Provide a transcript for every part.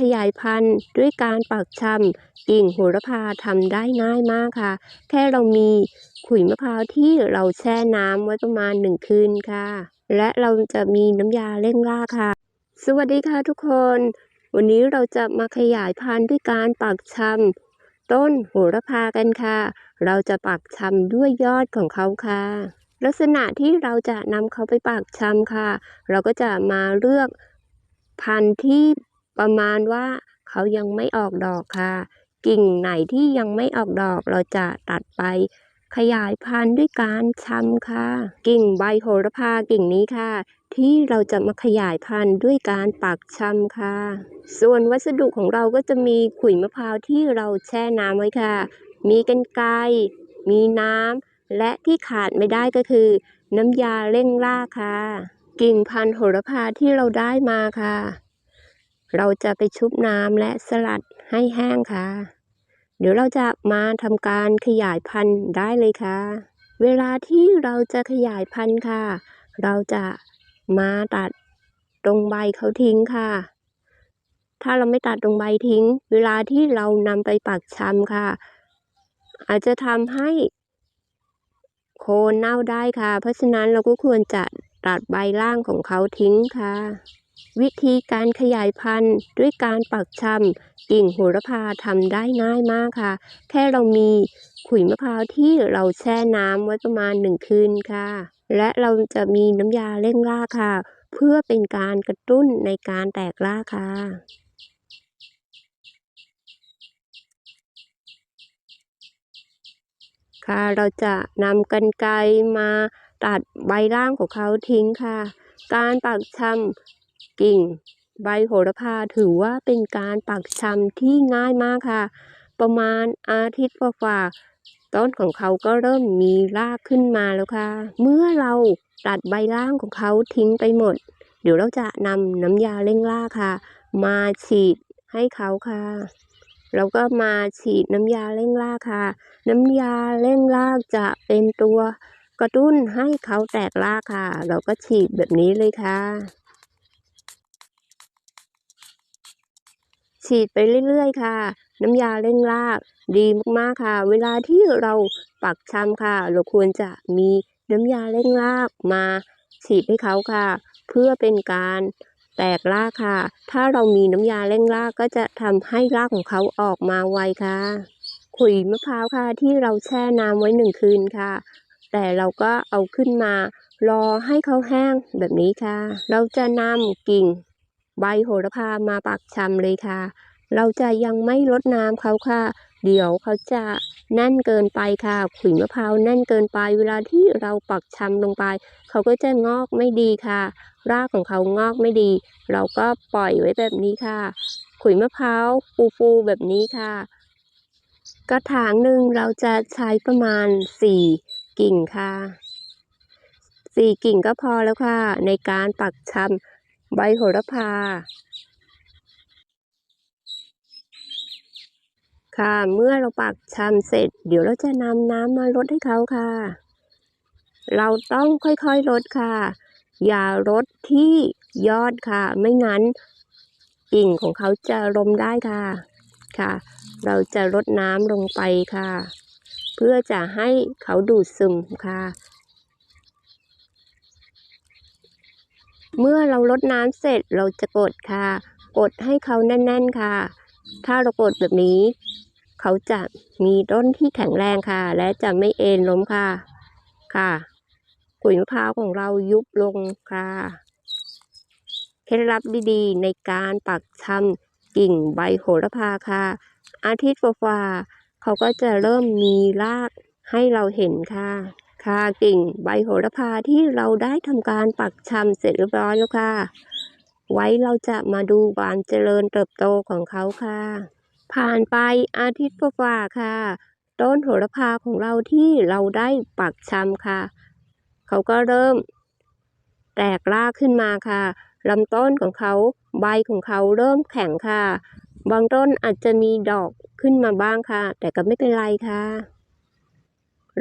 ขยายพันธุ์ด้วยการปักชำกิ่งโหระพาทำได้ง่ายมากค่ะ แค่เรามีขุยมะพร้าวที่เราแช่น้ำไว้ประมาณหนึ่งคืนค่ะ และเราจะมีน้ำยาเร่งรากค่ะ สวัสดีค่ะทุกคน วันนี้เราจะมาขยายพันธุ์ด้วยการปักชำต้นโหระพากันค่ะ เราจะปักชำด้วยยอดของเขาค่ะลักษณะที่เราจะนำเขาไปปักชำค่ะ เราก็จะมาเลือกพันธุ์ที่ ประมาณว่าเขายังไม่ออกดอกค่ะ กิ่งไหนที่ยังไม่ออกดอกเราจะตัดไป ขยายพันธุ์ด้วยการชำค่ะ กิ่งใบโหระพากิ่งนี้ค่ะ ที่เราจะมาขยายพันธุ์ด้วยการปักชำค่ะ ส่วนวัสดุของเราก็จะมีขุยมะพร้าวที่เราแช่น้ำไว้ค่ะ มีกันไกรมีน้ำและที่ขาดไม่ได้ก็คือ น้ำยาเร่งรากค่ะ กิ่งพันธุ์โหระพาที่เราได้มาค่ะ เราจะไปชุบน้ำและสลัดให้แห้งค่ะ เดี๋ยวเราจะมาทำการขยายพันธุ์ได้เลยค่ะ เวลาที่เราจะขยายพันธุ์ค่ะ เราจะมาตัดตรงใบเขาทิ้งค่ะ ถ้าเราไม่ตัดตรงใบทิ้ง เวลาที่เรานำไปปักชำค่ะ อาจจะทำให้โคนเน่าได้ค่ะ เพราะฉะนั้นเราก็ควรจะตัดใบล่างของเขาทิ้งค่ะ วิธีการขยายพันธุ์ด้วยการปักชำกิ่งโหระพาทำได้ง่ายมากค่ะ แค่เรามีขุยมะพร้าวที่เราแช่น้ำไว้ประมาณหนึ่งคืนค่ะ และเราจะมีน้ำยาเร่งรากค่ะ เพื่อเป็นการกระตุ้นในการแตกรากค่ะค่ะเราจะนำกันไกรมาตัดใบล่างของเขาทิ้งค่ะ การปักชำ กิ่ง ใบโหระพาถือว่าเป็นการปักชำที่ง่ายมากค่ะ ประมาณอาทิตย์กว่าๆต้นของเขาก็เริ่มมีรากขึ้นมาแล้วค่ะ เมื่อเราตัดใบล่างของเขาทิ้งไปหมด เดี๋ยวเราจะนำน้ำยาเร่งรากค่ะ มาฉีดให้เขาค่ะแล้วก็มาฉีดน้ำยาเร่งรากค่ะ น้ำยาเร่งรากจะเป็นตัวกระตุ้นให้เขาแตกรากค่ะ เราก็ฉีดแบบนี้เลยค่ะ ฉีดไปเรื่อยๆ ค่ะ น้ำยาเร่งราก ดีมากๆค่ะ เวลาที่เราปักชำค่ะ เราควรจะมีน้ำยาเร่งรากมาฉีดให้เขาค่ะ เพื่อเป็นการแตกรากค่ะ ถ้าเรามีน้ำยาเร่งรากก็จะทำให้รากของเขาออกมาไวค่ะ ขุยมะพร้าวค่ะ ที่เราแช่น้ำไว้หนึ่งคืนค่ะ แต่เราก็เอาขึ้นมารอให้เขาแห้งแบบนี้ค่ะ เราจะนำกิ่ง ใบโหระพามาปักชำเลยค่ะ เราจะยังไม่ลดน้ำเขาค่ะ เดี๋ยวเขาจะแน่นเกินไปค่ะขุยมะพร้าวแน่นเกินไป เวลาที่เราปักชำลงไป เขาก็จะงอกไม่ดีค่ะ รากของเขางอกไม่ดี เราก็ปล่อยไว้แบบนี้ค่ะขุยมะพร้าวฟูๆแบบนี้ค่ะ กระถางหนึ่งเราจะใช้ประมาณสี่กิ่งค่ะสี่กิ่งก็พอแล้วค่ะ ในการปักชำ ใบโหระพา ค่ะเมื่อเราปักชำเสร็จ เดี๋ยวเราจะนำน้ำมาลดให้เขาค่ะ เราต้องค่อยๆลดค่ะ อย่าลดที่ยอดค่ะ ไม่งั้นกิ่งของเขาจะลมได้ค่ะค่ะ เราจะลดน้ำลงไปค่ะ เพื่อจะให้เขาดูดซึมค่ะ เมื่อเราลดน้ำเสร็จเราจะกดค่ะ กดให้เขาแน่น ๆค่ะ ถ้าเรากดแบบนี้ เขาจะมีต้นที่แข็งแรงค่ะ และจะไม่เอ็นล้มค่ะ ค่ะขุยมะพร้าวของเรายุบลงค่ะ เคล็ดลับดีๆ ในการปักชำกิ่งใบโหระพาค่ะ อาทิตย์กว่าเขาก็จะเริ่มมีรากให้เราเห็นค่ะ ค่ะกิ่งใบโหระพาที่เราได้ทำการปักชำเสร็จเรียบร้อยแล้วค่ะ ไว้เราจะมาดูความเจริญเติบโตของเขาค่ะ ผ่านไปอาทิตย์กว่าๆค่ะ ต้นโหระพาของเราที่เราได้ปักชำค่ะ เขาก็เริ่ม แตกรากขึ้นมาค่ะลำต้นของเขาใบของเขาเริ่มแข็งค่ะ บางต้นอาจจะมีดอกขึ้นมาบ้างค่ะ แต่ก็ไม่เป็นไรค่ะ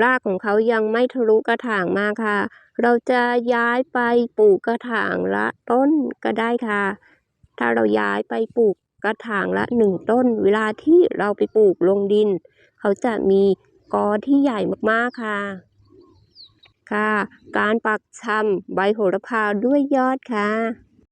รากของเขายังไม่ทะลุกระถางมาค่ะ เราจะย้ายไปปลูกกระถางละต้นก็ได้ค่ะ ถ้าเราย้ายไปปลูกกระถางละหนึ่งต้น เวลาที่เราไปปลูกลงดิน เขาจะมีกอที่ใหญ่มากๆค่ะ ค่ะ การปักชำใบโหระพาด้วยยอดค่ะ